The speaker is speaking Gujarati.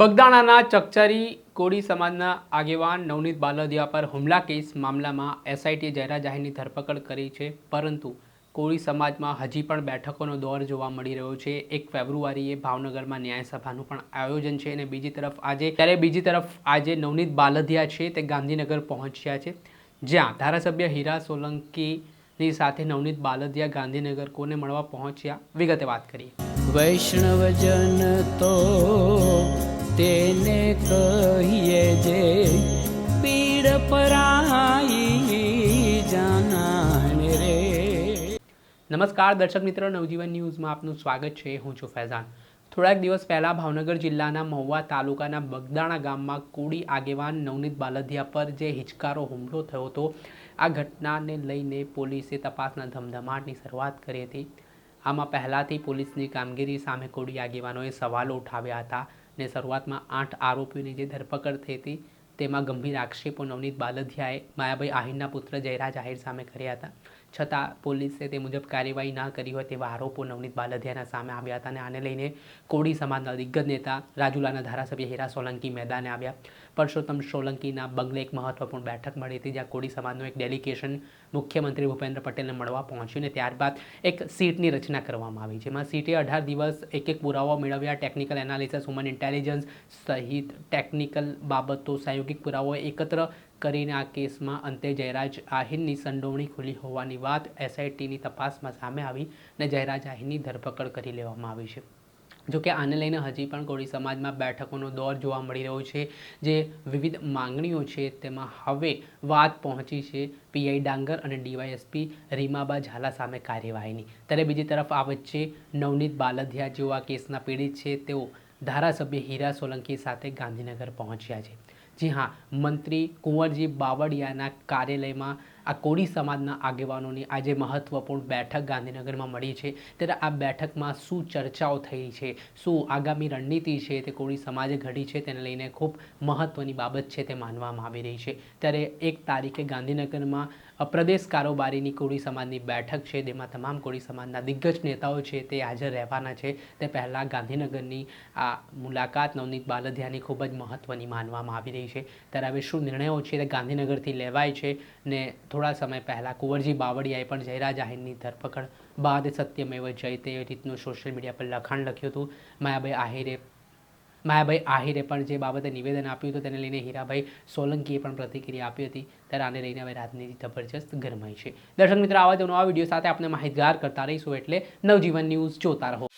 બગદાણાના ચકચારી કોળી સમાજના આગેવાન નવનીત બાલદિયા પર હુમલા કેસ મામલામાં એસઆઈટી જયરા જાહેરની ધરપકડ કરી છે, પરંતુ કોળી સમાજમાં હજી પણ બેઠકોનો દોર જોવા મળી રહ્યો છે. એક ફેબ્રુઆરીએ ભાવનગરમાં ન્યાયસભાનું પણ આયોજન છે અને બીજી તરફ આજે, ત્યારે બીજી તરફ આજે નવનીત બાલદિયા છે તે ગાંધીનગર પહોંચ્યા છે, જ્યાં ધારાસભ્ય હીરા સોલંકીની સાથે નવનીત બાલદિયા ગાંધીનગર કોને મળવા પહોંચ્યા, વિગતે વાત કરીએ. વૈષ્ણવજન તો કહીએ જે પીડ પરાઈ જાનાને રે. નમસ્કાર દર્શક મિત્રો, નવજીવન ન્યૂઝમાં આપનું સ્વાગત છે. હું છું ફૈઝાન. થોડાક દિવસ પહેલાં ભાવનગર જિલ્લાના મહુવા તાલુકાના બગદાણા ગામમાં કોળી આગેવાન નવનીત બાલધિયા પર જે હિચકારો હુમલો થયો હતો, આ ઘટનાને લઈને પોલીસે તપાસના ધમધમાટની શરૂઆત કરી હતી. આમાં પહેલાંથી પોલીસની કામગીરી સામે કોળી આગેવાનોએ સવાલો ઉઠાવ્યા હતા ને શરૂઆતમાં આઠ આરોપીઓની જે ધરપકડ થઈ હતી, તેમાં ગંભીર આક્ષેપો નવનીત બાલધિયાએ, માયાભાઈ આહિરના પુત્ર જયરાજ આહિર સામે કર્યા હતા. છતાં પોલીસે તે મુજબ કાર્યવાહી ના કરી હોય તેવા આરોપો નવનીત બાલધિયાના સામે આવ્યા હતા અને આને લઈને કોળી સમાજના દિગ્ગજ નેતા રાજુલાના ધારાસભ્ય હીરા સોલંકી મેદાને આવ્યા. પરસોત્તમ સોલંકીના બંગલે એક મહત્વપૂર્ણ બેઠક મળી હતી, જ્યાં કોળી સમાજનું એક ડેલિગેશન મુખ્યમંત્રી ભૂપેન્દ્ર પટેલને મળવા પહોંચ્યું અને ત્યારબાદ એક સીટની રચના કરવામાં આવી, જેમાં સીટે અઢાર દિવસ એક એક પુરાવા મેળવ્યા. ટેકનિકલ એનાલિસિસ, હ્યુમન ઇન્ટેલિજન્સ સહિત ટેકનિકલ બાબતો સહયોગિક પુરાવાઓ એકત્ર કરીને આ કેસમાં અંતે જયરાજ આહિરની સંડોવણી ખુલી હોવાની વાત એસઆઈટીની તપાસમાં સામે આવી અને જયરાજ આહિરની ધરપકડ કરી લેવામાં આવી છે. જોકે આને લઈને હજી પણ કોળી સમાજમાં બેઠકોનો દોર જોવા મળી રહ્યો છે, જે વિવિધ માંગણીઓ છે તેમાં હવે વાત પહોંચી છે પીઆઈ ડાંગર અને ડીવાયએસપી રીમાબા ઝાલા સામે કાર્યવાહીની. ત્યારે બીજી તરફ આ વચ્ચે નવનીત બાલધિયા આ કેસના પીડિત છે, તેઓ ધારાસભ્ય હીરા સોલંકી સાથે ગાંધીનગર પહોંચ્યા છે. જી હા મંત્રી કુંવરજી બાવળિયાના કાર્યાલયમાં આ કોળી સમાજના આગેવાનોની આજે મહત્વપૂર્ણ બેઠક ગાંધીનગરમાં મળી છે. ત્યારે આ બેઠકમાં શું ચર્ચાઓ થઈ છે? શું આગામી રણનીતિ છે તે કોળી સમાજે ઘડી છે? તેને લઈને ખૂબ મહત્ત્વની બાબત છે તે માનવામાં આવી રહી છે. ત્યારે એક તારીખે ગાંધીનગરમાં પ્રદેશ કારોબારીની કોળી સમાજની બેઠક છે. તેમાં તમામ કોળી સમાજના દિગ્ગજ નેતાઓ છે તે હાજર રહેવાના છે. તે પહેલાં ગાંધીનગરની આ મુલાકાત નવનીત બાલધિયાની ખૂબ જ મહત્ત્વની માનવામાં આવી રહી છે. ત્યારે હવે શું નિર્ણયો છે તે ગાંધીનગરથી લેવાય છે ને થોડા સમય પહેલાં કુંવરજી બાવળિયાએ પણ જયરા જાહેરની ધરપકડ બાદ સત્યમેવ જયતે રીતનું સોશિયલ મીડિયા પર લખાણ લખ્યું હતું. માયાભાઈ આહિરે માયાભાઈ આહિરે પણ જે બાબતે નિવેદન આપ્યું હતું તેને લઈને હીરાભાઈ સોલંકીએ પણ પ્રતિક્રિયા આપી હતી. ત્યારે આને લઈને હવે રાજનીતિ જબરજસ્ત ગરમાઈ છે. દર્શક મિત્રો, આવા જ નવા વીડિયો સાથે આપણે માહિતગાર કરતા રહીશું એટલે નવજીવન ન્યૂઝ જોતા રહો.